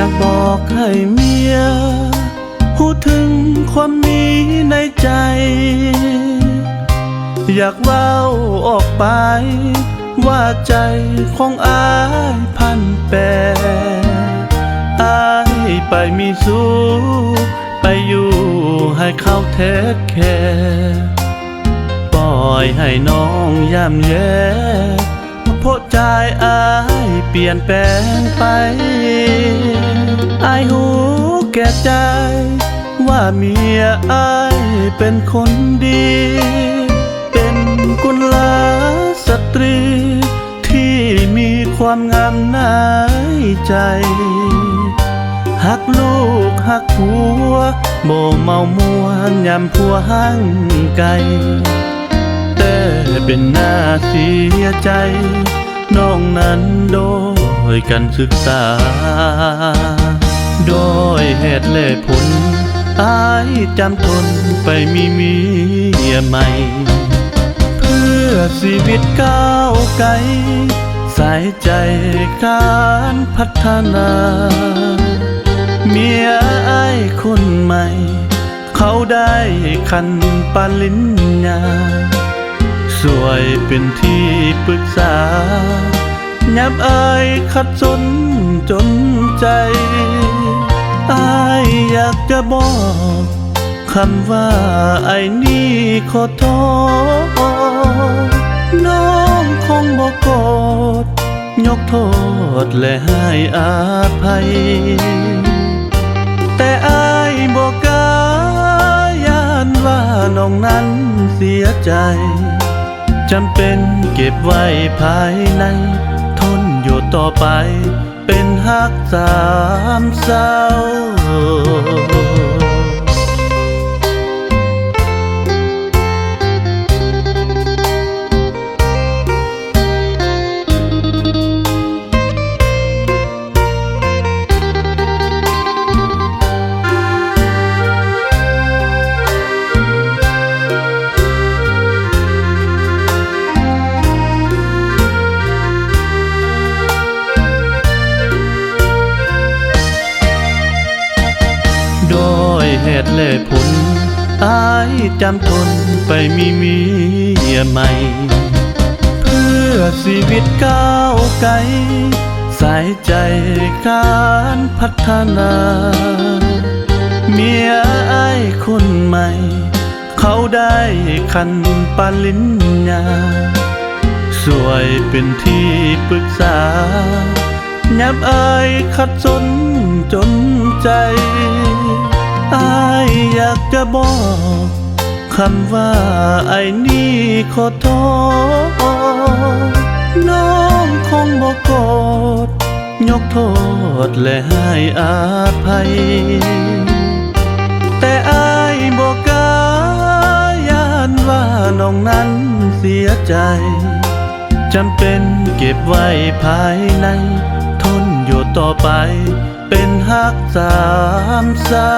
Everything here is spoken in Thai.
อยากบอกให้เมียพูดถึงความมีในใจ อยากเว้าออกไป ว่าใจของอายพันแปรอายไปมีสู้ไปอยู่ให้เขาเทคแคร์ปล่อยให้น้องย่ำแย่เพราะใจอายเปลี่ยนแปลงไป อายหูแก่ใจ ว่าเมียอายเป็นคนดี เป็นกุลาสตรี ที่มีความงามในใจหักลูกหักผัวโมเมามวนยำผัวหังไกลแต่เป็นหน้าเสียใจน้องนั้นโดยกันศึกษา โดยเหตุและผลอายจำทนไปมีเมียใหม่ เพื่อชีวิตก้าวไกล สายใจการพัฒนา เมียอายคนใหม่ เขาได้คันปริญญาสวยเป็นที่ปรึกษายับอายขัดสน จนใจ อายอยากจะบอกคำว่าไอ้นี่ขอโทษน้องคงบอกโกรธยกโทษและให้อาภัย แต่อายบอกกายานว่าน้องนั้นเสียใจจำเป็นเก็บไว้ภายใน อยู่ต่อไปเป็นฮักสามเศร้า ยเละผลอายจำทนไปมีเมียใหม่ เพื่อชีวิตก้าวไกล สายใจการพัฒนา เมียไอ้คนใหม่ เขาได้คันปริญญาสวยเป็นที่ปรึกษายับอายขัดสนจนใจากจะบอกคำว่าไอ้นี่ขอโทษน้องคงบอกโกรธยกโทษและให้อาภัย แต่อายบอกกายานว่าน้องนั้นเสียใจจำเป็นเก็บไว้ภายใน ต่อไปเป็นฮักสามเศร้า